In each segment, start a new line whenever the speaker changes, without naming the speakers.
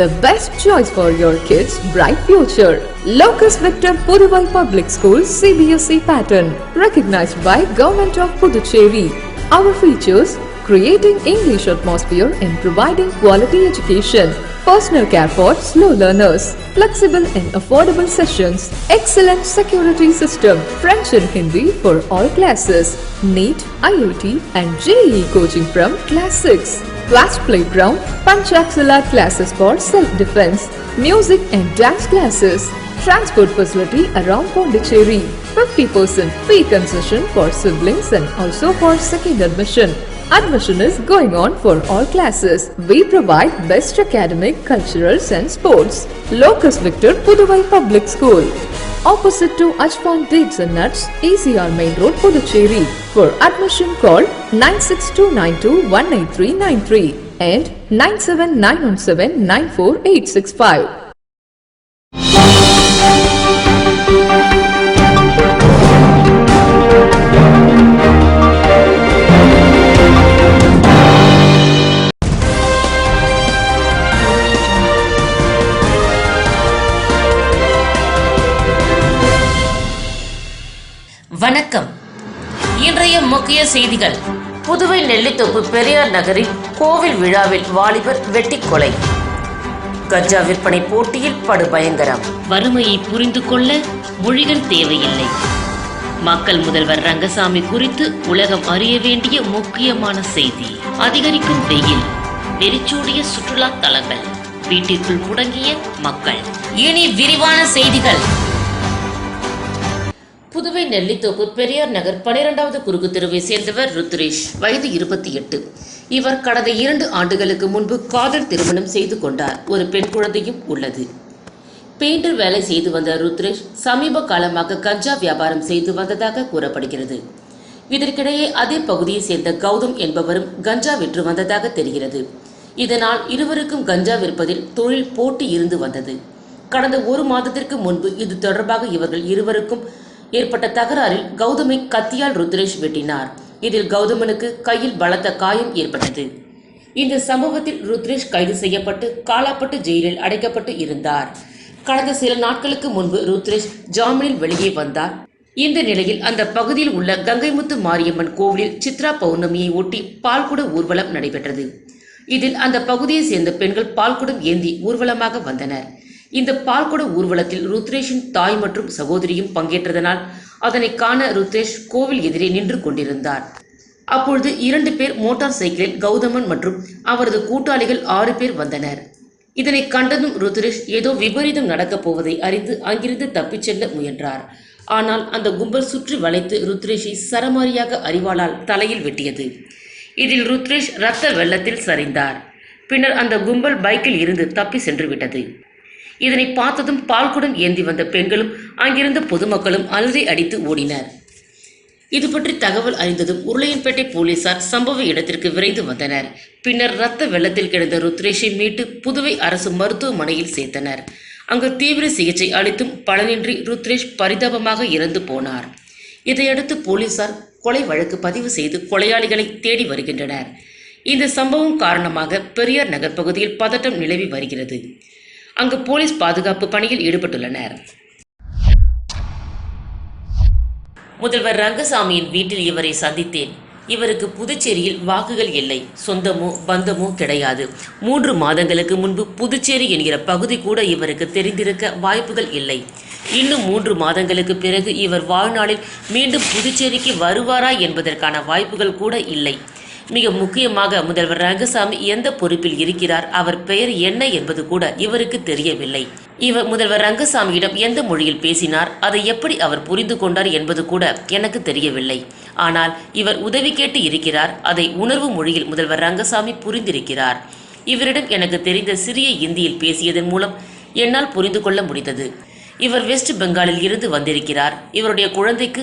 the best choice for your kids' bright future. Locus Victor Puduvai Public School CBSE pattern recognized by Government of Puducherry. Our features creating English atmosphere and providing quality education. Personal care for slow learners, flexible and affordable sessions, excellent security system, French and Hindi for all classes, NEET, IIT and JEE coaching from class 6. Vast playground, Panchaksala classes for self-defense, music and dance classes, transport facility around Pondicherry, 50% fee concession for siblings and also for second admission. Admission is going on for all classes. We provide best academic, cultural and sports. Locus Victor Puduvai Public School opposite to Ajpan Dates and Nuts, ACR Main Road, Puducherry. For admission, call 96292 and
979794865. செய்திகள். புதுவை நெல்லித்தோப்பு பெரியார் நகரில் கோவில் விழாவில் வாலிபர் வெட்டி கொலை கஞ்சா விற்பனை போட்டியில் படுபயங்கரம்.
வறுமையை புரிந்து கொள்ள மொழிகள் தேவையில்லை. மக்கள் முதல்வர் ரங்கசாமி குறித்து உலகம் அறிய வேண்டிய முக்கியமான செய்தி. அதிகரிக்கும் வெயில் வெறிச்சூடிய சுற்றுலா தலங்கள் வீட்டிற்குள் முடங்கிய மக்கள்.
இனி விரிவான செய்திகள். புதுவை நெல்லித்தோப்பு பெரியார் நகர் பனிரெண்டாவது குறுக்கு தெருவை சேர்ந்தவர் ருத்ரேஷ். வயது இருபத்தி எட்டு இவர் கடந்த இரண்டு ஆண்டுகளுக்கு முன்பு காதல் திருமணம் செய்து கொண்டார். ஒரு பெண் குழந்தையும் உள்ளது. பெயிண்டர் வேலை செய்து வந்த ருத்ரேஷ் சமீப காலமாக கஞ்சா வியாபாரம் செய்து வந்ததாக கூறப்படுகிறது. இதற்கிடையே அதே பகுதியை சேர்ந்த கௌதம் என்பவரும் கஞ்சா விற்று வந்ததாக தெரிகிறது. இதனால் இருவருக்கும் கஞ்சா விற்பதில் தொழில் போட்டி இருந்து வந்தது. கடந்த ஒரு மாதத்திற்கு முன்பு இது தொடர்பாக இவர்கள் இருவருக்கும் ஏற்பட்ட தகராறில் கௌதமை கத்தியால் ருத்ரேஷ் வெட்டினார். இதில் கௌதமனுக்கு கையில் பலத்த காயம் ஏற்பட்டது. இந்த சம்பவத்தில் ருத்ரேஷ் கைது செய்யப்பட்டு காலாப்பட்டு ஜெயிலில் அடைக்கப்பட்டு இருந்தார். கடந்த சில நாட்களுக்கு முன்பு ருத்ரேஷ் ஜாமீனில் வெளியே வந்தார். இந்த நிலையில் அந்த பகுதியில் உள்ள கங்கைமுத்து மாரியம்மன் கோவிலில் சித்ரா பௌர்ணமியை ஒட்டி பால்குட ஊர்வலம் நடைபெற்றது. இதில் அந்த பகுதியை சேர்ந்த பெண்கள் பால்குடம் ஏந்தி ஊர்வலமாக வந்தனர். இந்த பால்குட ஊர்வலத்தில் ருத்ரேஷின் தாய் மற்றும் சகோதரியும் பங்கேற்றதனால் அதனை காண ருத்ரேஷ் கோவில் எதிரே நின்று கொண்டிருந்தார். அப்பொழுது இரண்டு பேர் மோட்டார் சைக்கிளில் கௌதமன் மற்றும் அவரது கூட்டாளிகள் ஆறு பேர் வந்தனர். இதனை கண்டதும் ருத்ரேஷ் ஏதோ விபரீதம் நடக்கப் போவதை அறிந்து அங்கிருந்து தப்பிச் செல்ல முயன்றார். ஆனால் அந்த கும்பல் சுற்றி வளைத்து ருத்ரேஷை சரமாரியாக அறிவாளால் தலையில் வெட்டியது. இதில் ருத்ரேஷ் ரத்த வெள்ளத்தில் சரிந்தார். பின்னர் அந்த கும்பல் பைக்கில் இருந்து தப்பி சென்று விட்டது. இதனை பார்த்ததும் பால்குடம் ஏந்தி வந்த பெண்களும் அங்கிருந்த பொதுமக்களும் அலறி அடித்து ஓடினர். இது பற்றி தகவல் அறிந்ததும் உருளையன்பேட்டை போலீசார் சம்பவ இடத்திற்கு விரைந்து வந்தனர். பின்னர் ரத்த வெள்ளத்தில் கிடந்த ருத்ரேஷை மீட்டு புதுவை அரசு மருத்துவமனையில் சேர்த்தனர். அங்கு தீவிர சிகிச்சை அளித்தும் பலனின்றி ருத்ரேஷ் பரிதாபமாக இறந்து போனார். இதையடுத்து போலீசார் கொலை வழக்கு பதிவு செய்து கொலையாளிகளை தேடி வருகின்றனர். இந்த சம்பவம் காரணமாக பெரியார் நகர் பகுதியில் பதட்டம் நிலவி வருகிறது. அங்கு போலீஸ் பாதுகாப்பு பணியில் ஈடுபட்டுள்ளனர். முதல்வர் ரங்கசாமியின் வீட்டில் இவரை சந்தித்தேன். இவருக்கு புதுச்சேரியில் வாக்குகள் இல்லை. சொந்தமோ பந்தமோ கிடையாது. மூன்று மாதங்களுக்கு முன்பு புதுச்சேரி என்கிற பகுதி கூட இவருக்கு தெரிந்திருக்க வாய்ப்புகள் இல்லை. இன்னும் மூன்று மாதங்களுக்கு பிறகு இவர் வாழ்நாளில் மீண்டும் புதுச்சேரிக்கு வருவாரா என்பதற்கான வாய்ப்புகள் கூட இல்லை. மிக முக்கியமாக முதல்வர் ரங்கசாமி எந்த பொறுப்பில் இருக்கிறார் அவர் பெயர் என்ன என்பது கூட இவருக்கு தெரியவில்லை. இவர் முதல்வர் ரங்கசாமியிடம் எந்த மொழியில் பேசினார் அதை எப்படி அவர் புரிந்து கொண்டார் என்பது கூட எனக்கு தெரியவில்லை. ஆனால் இவர் உதவி கேட்டு இருக்கிறார் அதை உணர்வு மொழியில் முதல்வர் ரங்கசாமி புரிந்திருக்கிறார். இவரிடம் எனக்கு தெரிந்த சிறிய இந்தியில் பேசியதன் மூலம் என்னால் புரிந்து கொள்ள முடிந்தது. இவர் வெஸ்ட் பெங்காலில் இருந்து வந்திருக்கிறார். இவருடைய குழந்தைக்கு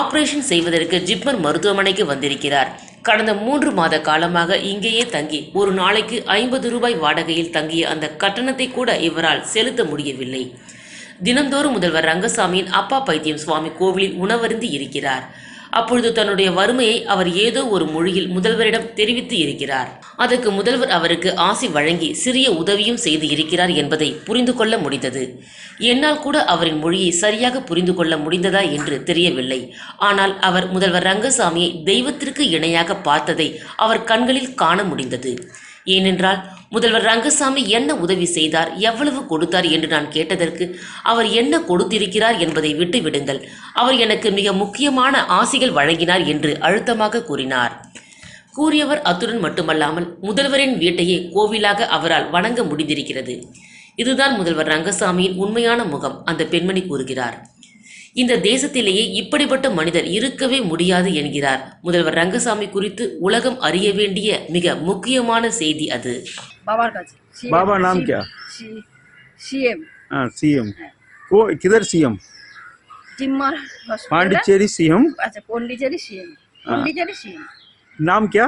ஆபரேஷன் செய்வதற்கு ஜிப்மர் மருத்துவமனைக்கு வந்திருக்கிறார். கடந்த மூன்று மாத காலமாக இங்கேயே தங்கி ஒரு நாளைக்கு ஐம்பது ரூபாய் வாடகையில் தங்கிய அந்த கட்டணத்தை கூட இவரால் செலுத்த முடியவில்லை. தினந்தோறும் முதல்வர் ரங்கசாமியின் அப்பா பைத்தியம் சுவாமி கோவிலில் உணவருந்தி இருக்கிறார். அப்பொழுது தன்னுடைய வறுமையை அவர் ஏதோ ஒரு மொழியில் முதல்வரிடம் தெரிவித்து இருக்கிறார். அதற்கு முதல்வர் அவருக்கு ஆசி வழங்கி சிறிய உதவியும் செய்து இருக்கிறார் என்பதை புரிந்து கொள்ள முடிந்தது. என்னால் கூட அவரின் மொழியை சரியாக புரிந்து கொள்ள முடிந்ததா என்று தெரியவில்லை. ஆனால் அவர் முதல்வர் ரங்கசாமியை தெய்வத்திற்கு இணையாக பார்த்ததை அவர் கண்களில் காண முடிந்தது. ஏனென்றால் முதல்வர் ரங்கசாமி என்ன உதவி செய்தார் எவ்வளவு கொடுத்தார் என்று நான் கேட்டதற்கு அவர் என்ன கொடுத்திருக்கிறார் என்பதை விட்டு விடுங்கள். அவர் எனக்கு மிக முக்கியமான ஆசிகள் வழங்கினார் என்று அழுத்தமாக கூறினார். கூறியவர் அத்துடன் மட்டுமல்லாமல் முதல்வரின் வீட்டையே கோவிலாக அவரால் வணங்க முடிந்திருக்கிறது. இதுதான் முதல்வர் ரங்கசாமியின் உண்மையான முகம் அந்த பெண்மணி கூறுகிறார். இந்த தேசத்திலேயே இப்படிப்பட்ட மனிதர் இருக்கவே முடியாது என்கிறார். முதல்வர் ரங்கசாமி குறித்து உலகம் அறிய வேண்டிய மிக முக்கியமான செய்தி அது.
बाबा नाम क्या?
सीएम।
हाँ, सीएम। हाँ। वो किधर सीएम? पांडिचेरी सीएम?
अच्छा सीएम। हाँ। पोंडिचेरी सीएम।
नाम क्या?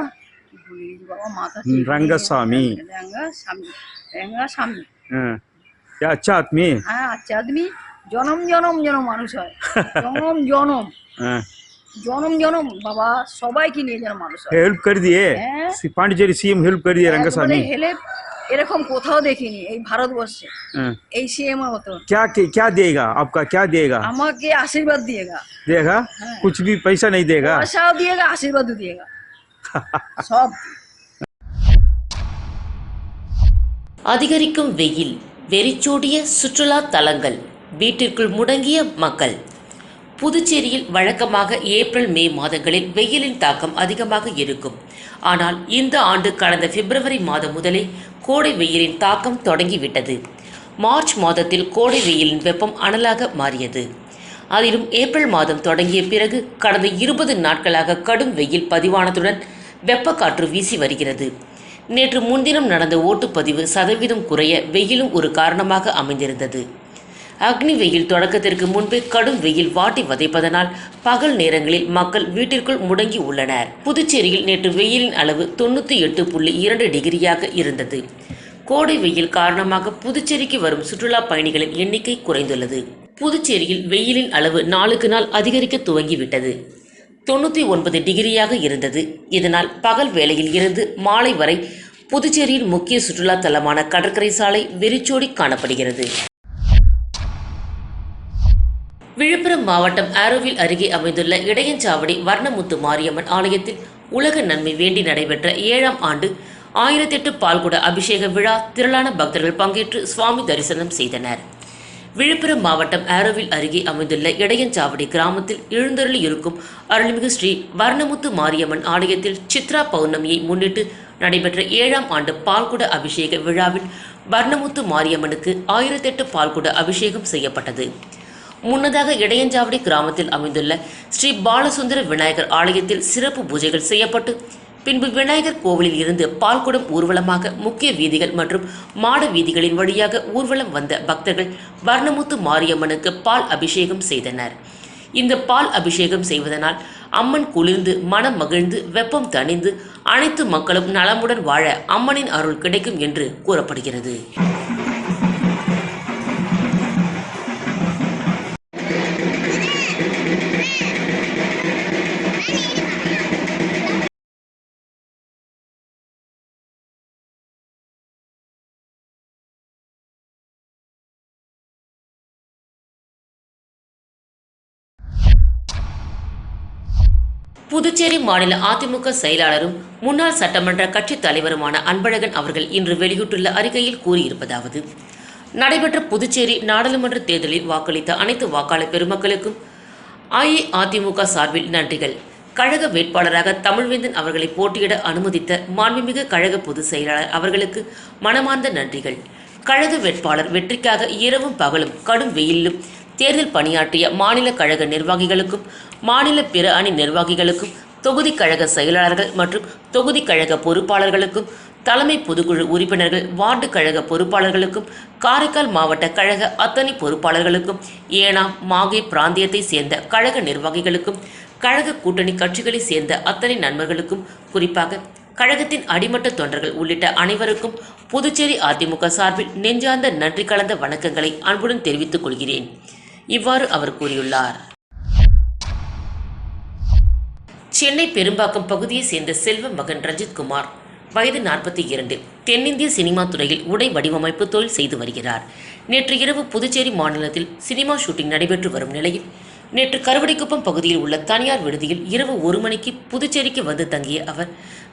रंगास्वामी। रंगास्वामी। क्या अच्छा आदमी?
अच्छा आदमी। जनम जनम जनम मानुष है। जन्म जन्म। জনম জনম
हाँ,
জনম জনম বাবা সবাইকে নিয়ে যেন মানুষ হয়
हेल्प कर दिए
হ্যাঁ।
सी- पांडिचेरी सीएम हेल्प कर दिए रंगस्वामी
হেলে এরকম কোথাও দেখিনি এই ভারতবর্ষে
हाँ,
এই সিএম এর মতো
क्या क्या देगा आपका क्या देगा
আমাকে আশীর্বাদ দিয়েগা
देगा कुछ भी पैसा नहीं देगा
পয়সাও দিয়েগা আশীর্বাদও দিয়েগা সব
அதிகரிக்கும் வெயில் வெறிச்சோடிய சுற்றுலா தலங்கள் வீட்டிற்குள் முடங்கிய மக்கள் புதுச்சேரியில் வழக்கமாக ஏப்ரல் மே மாதங்களில் வெயிலின் தாக்கம் அதிகமாக இருக்கும். ஆனால் இந்த ஆண்டு கடந்த பிப்ரவரி மாதம் முதலே கோடை வெயிலின் தாக்கம் தொடங்கிவிட்டது. மார்ச் மாதத்தில் கோடை வெயிலின் வெப்பம் அனலாக மாறியது. அதிலும் ஏப்ரல் மாதம் தொடங்கிய பிறகு கடந்த இருபது நாட்களாக கடும் வெயில் பதிவானதுடன் வெப்பக்காற்று வீசி வருகிறது. நேற்று முன்தினம் நடந்த ஓட்டுப்பதிவு சதவீதம் குறைய வெயிலும் ஒரு காரணமாக அமைந்திருந்தது. அக்னி வெயில் தொடக்கத்திற்கு முன்பே கடும் வெயில் வாட்டி வதைப்பதனால் பகல் நேரங்களில் மக்கள் வீட்டிற்குள் முடங்கி உள்ளனர். புதுச்சேரியில் நேற்று வெயிலின் அளவு தொண்ணூற்றி எட்டு புள்ளி இரண்டு டிகிரியாக இருந்தது. கோடை வெயில் காரணமாக புதுச்சேரிக்கு வரும் சுற்றுலா பயணிகளின் எண்ணிக்கை குறைந்துள்ளது. புதுச்சேரியில் வெயிலின் அளவு நாளுக்கு நாள் அதிகரிக்க துவங்கிவிட்டது. தொண்ணூற்றி ஒன்பது டிகிரியாக இருந்தது. இதனால் பகல் வேளையில் இருந்து மாலை வரை புதுச்சேரியின் முக்கிய சுற்றுலா தலமான கடற்கரை சாலை வெறிச்சோடி காணப்படுகிறது. விழுப்புரம் மாவட்டம் ஆரோவில் அருகே அமைந்துள்ள இடையஞ்சாவடி வர்ணமுத்து மாரியம்மன் ஆலயத்தில் உலக நன்மை வேண்டி நடைபெற்ற ஏழாம் ஆண்டு ஆயிரத்தெட்டு பால்குட அபிஷேக விழா திரளான பக்தர்கள் பங்கேற்று சுவாமி தரிசனம் செய்தனர். விழுப்புரம் மாவட்டம் ஆரோவில் அருகே அமைந்துள்ள இடையஞ்சாவடி கிராமத்தில் எழுந்தருளி இருக்கும் அருள்மிகு ஸ்ரீ வர்ணமுத்து மாரியம்மன் ஆலயத்தில் சித்ரா பௌர்ணமியை முன்னிட்டு நடைபெற்ற ஏழாம் ஆண்டு பால்குட அபிஷேக விழாவில் வர்ணமுத்து மாரியம்மனுக்கு ஆயிரத்தெட்டு பால்குட அபிஷேகம் செய்யப்பட்டது. முன்னதாக இடையஞ்சாவடி கிராமத்தில் அமைந்துள்ள ஸ்ரீ பாலசுந்தர விநாயகர் ஆலயத்தில் சிறப்பு பூஜைகள் செய்யப்பட்டு பின்பு விநாயகர் கோவிலில் இருந்து பால்குடம் ஊர்வலமாக முக்கிய வீதிகள் மற்றும் மாட வீதிகளின் வழியாக ஊர்வலம் வந்த பக்தர்கள் வர்ணமுத்து மாரியம்மனுக்கு பால் அபிஷேகம் செய்தனர். இந்த பால் அபிஷேகம் செய்வதனால் அம்மன் குளிர்ந்து மனம் மகிழ்ந்து வெப்பம் தணிந்து அனைத்து மக்களும் நலமுடன் வாழ அம்மனின் அருள் கிடைக்கும் என்று கூறப்படுகிறது. புதுச்சேரி மாநில அதிமுக செயலாளரும் முன்னாள் சட்டமன்ற கட்சித் தலைவருமான அன்பழகன் அவர்கள் இன்று வெளியிட்டுள்ள அறிக்கையில் கூறியிருப்பதாவது நடைபெற்ற புதுச்சேரி நாடாளுமன்ற தேர்தலில் வாக்களித்த அனைத்து வாக்காளர் பெருமக்களுக்கும் அஇஅதிமுக சார்பில் நன்றிகள். கழக வேட்பாளராக தமிழ்வேந்தன் அவர்களை போட்டியிட அனுமதித்த மாண்புமிகு கழக பொதுச் செயலாளர் அவர்களுக்கு மனமார்ந்த நன்றிகள். கழக வேட்பாளர் வெற்றிக்காக இரவும் பகலும் கடும் வெயிலும் தேர்தல் பணியாற்றிய மாநில கழக நிர்வாகிகளுக்கும் மாநில பிற அணி நிர்வாகிகளுக்கும் தொகுதி கழக செயலாளர்கள் மற்றும் தொகுதி கழக பொறுப்பாளர்களுக்கும் தலைமை பொதுக்குழு உறுப்பினர்கள் வார்டு கழக பொறுப்பாளர்களுக்கும் காரைக்கால் மாவட்ட கழக அத்தனை பொறுப்பாளர்களுக்கும் ஏனாம் மாகே பிராந்தியத்தை சேர்ந்த கழக நிர்வாகிகளுக்கும் கழக கூட்டணி கட்சிகளை சேர்ந்த அத்தனை நண்பர்களுக்கும் குறிப்பாக கழகத்தின் அடிமட்ட தொண்டர்கள் உள்ளிட்ட அனைவருக்கும் புதுச்சேரி அதிமுக சார்பில் நெஞ்சார்ந்த நன்றி கலந்த வணக்கங்களை அன்புடன் தெரிவித்துக் கொள்கிறேன். இவ்வாறு அவர் கூறியுள்ளார். சென்னை பெரும்பாக்கம் பகுதியைச் சேர்ந்த செல்வ மகன் ரஞ்சித்குமார் வயது நாற்பத்தி இரண்டு தென்னிந்திய சினிமா துறையில் உடை வடிவமைப்பு தொழில் செய்து வருகிறார். நேற்று இரவு புதுச்சேரி மாநிலத்தில் சினிமா ஷூட்டிங் நடைபெற்று வரும் நிலையில் நேற்று கருவடிக்குப்பம் பகுதியில் உள்ள தனியார் விடுதியில் இரவு ஒரு மணிக்கு புதுச்சேரிக்கு வந்து தங்கிய அவர்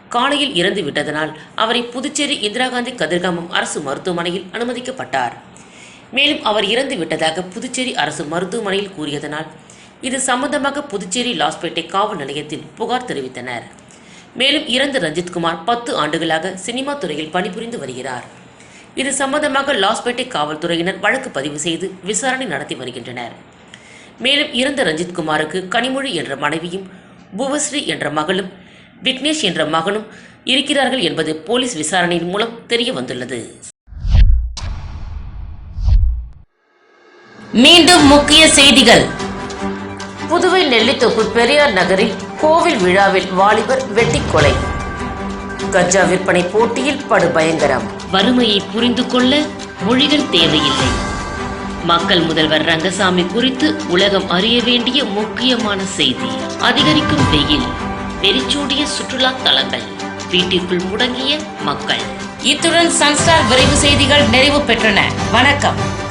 காலையில் இறந்து விட்டதனால் அவரை புதுச்சேரி இந்திரா காந்தி கதிர்காமம் அரசு மருத்துவமனையில் அனுமதிக்கப்பட்டார். மேலும் அவர் இறந்து விட்டதாக புதுச்சேரி அரசு மருத்துவமனையில் கூறியதனால் இது சம்பந்தமாக புதுச்சேரி லாஸ்பேட்டை காவல் நிலையத்தில் புகார் தெரிவித்தனர். மேலும் இறந்த ரஞ்சித்குமார் பத்து ஆண்டுகளாக சினிமா துறையில் பணிபுரிந்து வருகிறார். இது சம்பந்தமாக லாஸ்பேட்டை காவல்துறையினர் வழக்கு பதிவு செய்து விசாரணை நடத்தி வருகின்றனர். மேலும் இறந்த ரஞ்சித்குமாருக்கு கனிமொழி என்ற மனைவியும் புவஸ்ரீ என்ற மகளும் விக்னேஷ் என்ற மகனும் இருக்கிறார்கள் என்பது போலீஸ் விசாரணையின் மூலம் தெரிய வந்துள்ளது மீண்டும் முக்கிய செய்திகள். புதுவை நெல்லித்தோப்பு பெரியார் நகரில் கோவில் விழாவில் வாலிபர் வெட்டி கொலை. கஞ்சா விற்பனை போட்டியில் படுபயங்கரம்.
வறுமையை புரிந்து கொள்ள மொழிகள் தேவையில்லை. மக்கள் முதல்வர் ரங்கசாமி குறித்து உலகம் அறிய வேண்டிய முக்கியமான செய்தி. அதிகரிக்கும் வெயில் வெறிச்சூடிய சுற்றுலா தலங்கள் வீட்டிற்குள் முடங்கிய மக்கள்.
இத்துடன் சன்ஸ்டார் விரைவு செய்திகள் நிறைவு பெற்றன. வணக்கம்.